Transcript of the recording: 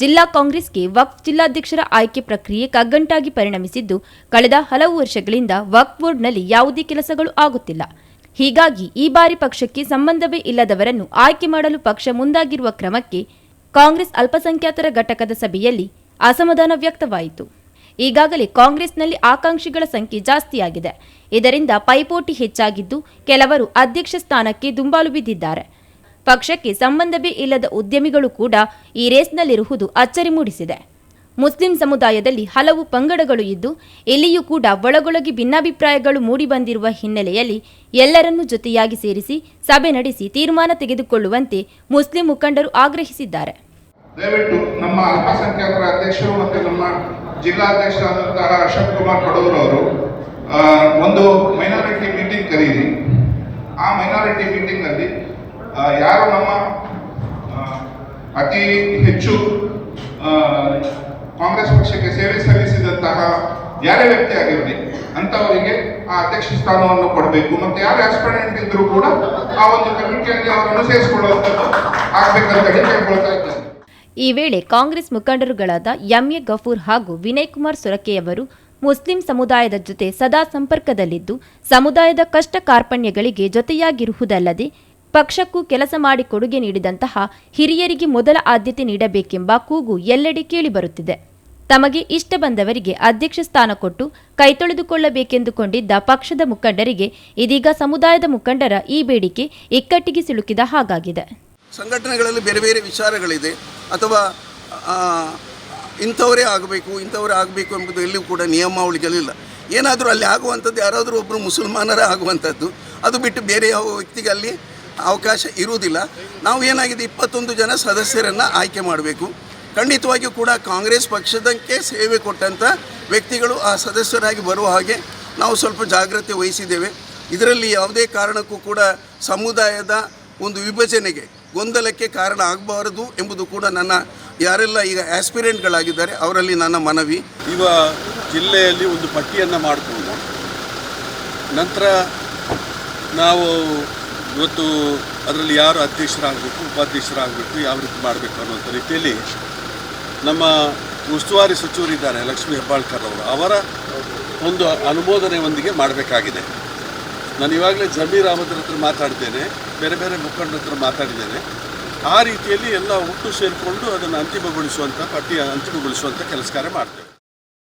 ಜಿಲ್ಲಾ ಕಾಂಗ್ರೆಸ್ಗೆ ವಕ್ಫ್ ಜಿಲ್ಲಾಧ್ಯಕ್ಷರ ಆಯ್ಕೆ ಪ್ರಕ್ರಿಯೆ ಕಗ್ಗಂಟಾಗಿ ಪರಿಣಮಿಸಿದ್ದು, ಕಳೆದ ಹಲವು ವರ್ಷಗಳಿಂದ ವಕ್ಫ್ ಬೋರ್ಡ್ನಲ್ಲಿ ಯಾವುದೇ ಕೆಲಸಗಳು ಆಗುತ್ತಿಲ್ಲ. ಹೀಗಾಗಿ ಈ ಬಾರಿ ಪಕ್ಷಕ್ಕೆ ಸಂಬಂಧವೇ ಇಲ್ಲದವರನ್ನು ಆಯ್ಕೆ ಮಾಡಲು ಪಕ್ಷ ಮುಂದಾಗಿರುವ ಕ್ರಮಕ್ಕೆ ಕಾಂಗ್ರೆಸ್ ಅಲ್ಪಸಂಖ್ಯಾತರ ಘಟಕದ ಸಭೆಯಲ್ಲಿ ಅಸಮಾಧಾನ ವ್ಯಕ್ತವಾಯಿತು. ಈಗಾಗಲೇ ಕಾಂಗ್ರೆಸ್ನಲ್ಲಿ ಆಕಾಂಕ್ಷಿಗಳ ಸಂಖ್ಯೆ ಜಾಸ್ತಿಯಾಗಿದೆ. ಇದರಿಂದ ಪೈಪೋಟಿ ಹೆಚ್ಚಾಗಿದ್ದು, ಕೆಲವರು ಅಧ್ಯಕ್ಷ ಸ್ಥಾನಕ್ಕೆ ದುಂಬಾಲು ಬಿದ್ದಿದ್ದಾರೆ. ಪಕ್ಷಕ್ಕೆ ಸಂಬಂಧವೇ ಇಲ್ಲದ ಉದ್ಯಮಿಗಳು ಕೂಡ ಈ ರೇಸ್ನಲ್ಲಿರುವುದು ಅಚ್ಚರಿ ಮೂಡಿಸಿದೆ. ಮುಸ್ಲಿಂ ಸಮುದಾಯದಲ್ಲಿ ಹಲವು ಪಂಗಡಗಳು ಇದ್ದು, ಇಲ್ಲಿಯೂ ಕೂಡ ಒಳಗೊಳಗೆ ಭಿನ್ನಾಭಿಪ್ರಾಯಗಳು ಮೂಡಿಬಂದಿರುವ ಹಿನ್ನೆಲೆಯಲ್ಲಿ ಎಲ್ಲರನ್ನೂ ಜೊತೆಯಾಗಿ ಸೇರಿಸಿ ಸಭೆ ನಡೆಸಿ ತೀರ್ಮಾನ ತೆಗೆದುಕೊಳ್ಳುವಂತೆ ಮುಸ್ಲಿಂ ಮುಖಂಡರು ಆಗ್ರಹಿಸಿದ್ದಾರೆ. ದಯವಿಟ್ಟು ನಮ್ಮ ಅಲ್ಪಸಂಖ್ಯಾತರ ಅಧ್ಯಕ್ಷರು ಮತ್ತು ನಮ್ಮ ಜಿಲ್ಲಾಧ್ಯಕ್ಷರಾದಂತಹ ಅಶೋಕ್ ಕುಮಾರ್ ಕಡೂರ್ ಅವರು ಒಂದು ಮೈನಾರಿಟಿ ಮೀಟಿಂಗ್ ಕರೀರಿ ಆ ಮೈನಾರಿಟಿ ಮೀಟಿಂಗ್ ಅಲ್ಲಿ ಆ, ಯಾರು ನಮ್ಮ ಅತಿ ಹೆಚ್ಚು ಕಾಂಗ್ರೆಸ್ ಪಕ್ಷಕ್ಕೆ ಸೇವೆ ಸಲ್ಲಿಸಿದಂತಹ ಯಾರೇ ವ್ಯಕ್ತಿ ಆಗಿರಲಿ ಅಂತವರಿಗೆ ಆ ಅಧ್ಯಕ್ಷ ಸ್ಥಾನವನ್ನು ಕೊಡಬೇಕು. ಮತ್ತೆ ಯಾರು ಆಸ್ಪಿರೆಂಟ್ ಇದ್ರು ಕೂಡ ಆ ಒಂದು ಕಮಿಟಿಯಲ್ಲಿ ಅವರನ್ನು ಸೇರಿಸಿಕೊಳ್ಳುವಂಥದ್ದು ಆಗ್ಬೇಕಂತ ಹೇಳಿ ಕೇಳ್ಕೊಳ್ತಾ ಇದ್ದೇನೆ. ಈ ವೇಳೆ ಕಾಂಗ್ರೆಸ್ ಮುಖಂಡರುಗಳಾದ ಎಂಎ ಗಫೂರ್ ಹಾಗೂ ವಿನಯ್ ಕುಮಾರ್ ಸೊರಕೆಯವರು ಮುಸ್ಲಿಂ ಸಮುದಾಯದ ಜೊತೆ ಸದಾ ಸಂಪರ್ಕದಲ್ಲಿದ್ದು, ಸಮುದಾಯದ ಕಷ್ಟ ಕಾರ್ಪಣ್ಯಗಳಿಗೆ ಜೊತೆಯಾಗಿರುವುದಲ್ಲದೆ ಪಕ್ಷಕ್ಕೂ ಕೆಲಸ ಮಾಡಿ ಕೊಡುಗೆ ನೀಡಿದಂತಹ ಹಿರಿಯರಿಗೆ ಮೊದಲ ಆದ್ಯತೆ ನೀಡಬೇಕೆಂಬ ಕೂಗು ಎಲ್ಲೆಡೆ ಕೇಳಿಬರುತ್ತಿದೆ ತಮಗೆ ಇಷ್ಟ ಬಂದವರಿಗೆ ಅಧ್ಯಕ್ಷ ಸ್ಥಾನ ಕೊಟ್ಟು ಕೈತೊಳೆದುಕೊಳ್ಳಬೇಕೆಂದುಕೊಂಡಿದ್ದ ಪಕ್ಷದ ಮುಖಂಡರಿಗೆ ಇದೀಗ ಸಮುದಾಯದ ಮುಖಂಡರ ಈ ಬೇಡಿಕೆ ಇಕ್ಕಟ್ಟಿಗೆ ಸಿಲುಕಿದ ಹಾಗಾಗಿದೆ. ಸಂಘಟನೆಗಳಲ್ಲಿ ಬೇರೆ ಬೇರೆ ವಿಚಾರಗಳಿದೆ. ಅಥವಾ ಇಂಥವರೇ ಆಗಬೇಕು ಇಂಥವರೇ ಆಗಬೇಕು ಎಂಬುದು ಎಲ್ಲಿಯೂ ಕೂಡ ನಿಯಮಾವಳಿಗಳಿಲ್ಲ ಏನಾದರೂ ಅಲ್ಲಿ ಆಗುವಂಥದ್ದು ಯಾರಾದರೂ ಒಬ್ಬರು ಮುಸಲ್ಮಾನರೇ ಆಗುವಂಥದ್ದು, ಅದು ಬಿಟ್ಟು ಬೇರೆ ಯಾವ ವ್ಯಕ್ತಿಗೆ ಅಲ್ಲಿ ಅವಕಾಶ ಇರುವುದಿಲ್ಲ. ನಾವು ಏನಾಗಿದೆ, ಇಪ್ಪತ್ತೊಂದು ಜನ ಸದಸ್ಯರನ್ನು ಆಯ್ಕೆ ಮಾಡಬೇಕು. ಖಂಡಿತವಾಗಿಯೂ ಕೂಡ ಕಾಂಗ್ರೆಸ್ ಪಕ್ಷದಕ್ಕೆ ಸೇವೆ ಕೊಟ್ಟಂಥ ವ್ಯಕ್ತಿಗಳು ಆ ಸದಸ್ಯರಾಗಿ ಬರುವ ಹಾಗೆ ನಾವು ಸ್ವಲ್ಪ ಜಾಗ್ರತೆ ವಹಿಸಿದ್ದೇವೆ. ಇದರಲ್ಲಿ ಯಾವುದೇ ಕಾರಣಕ್ಕೂ ಕೂಡ ಸಮುದಾಯದ ಒಂದು ವಿಭಜನೆಗೆ ಗೊಂದಲಕ್ಕೆ ಕಾರಣ ಆಗಬಾರದು ಎಂಬುದು ಕೂಡ ನನ್ನ, ಯಾರೆಲ್ಲ ಈಗ ಆಸ್ಪಿರೆಂಟ್ಗಳಾಗಿದ್ದಾರೆ ಅವರಲ್ಲಿ ನನ್ನ ಮನವಿ. ಇವ ಜಿಲ್ಲೆಯಲ್ಲಿ ಒಂದು ಪಟ್ಟಿಯನ್ನು ಮಾಡಿಕೊಂಡು ನಂತರ ನಾವು ಇವತ್ತು ಅದರಲ್ಲಿ ಯಾರು ಅಧ್ಯಕ್ಷರಾಗಬೇಕು, ಉಪಾಧ್ಯಕ್ಷರಾಗಬೇಕು, ಯಾವ ರೀತಿ ಮಾಡಬೇಕು ಅನ್ನೋಂಥ ರೀತಿಯಲ್ಲಿ ನಮ್ಮ ಉಸ್ತುವಾರಿ ಸಚಿವರಿದ್ದಾರೆ ಲಕ್ಷ್ಮೀ ಹೆಬ್ಬಾಳ್ಕರ್ ಅವರು. ಅವರ ಒಂದು ಅನುಮೋದನೆಯೊಂದಿಗೆ ಮಾಡಬೇಕಾಗಿದೆ. ನಾನು ಇವಾಗಲೇ ಜಮೀರ್ ಅಹಮದ್ರ ಹತ್ರ ಮಾತಾಡಿದ್ದೇನೆ, ಬೇರೆ ಬೇರೆ ಮುಖಂಡರ ಹತ್ರ ಮಾತಾಡಿದ್ದೇನೆ. ಆ ರೀತಿಯಲ್ಲಿ ಎಲ್ಲ ಒಟ್ಟು ಸೇರಿಕೊಂಡು ಅದನ್ನು ಅಂತಿಮಗೊಳಿಸುವಂಥ ಪಟ್ಟಿ ಅಂತಿಮಗೊಳಿಸುವಂಥ ಕೆಲಸ ಕಾರ್ಯ ಮಾಡ್ತೇವೆ.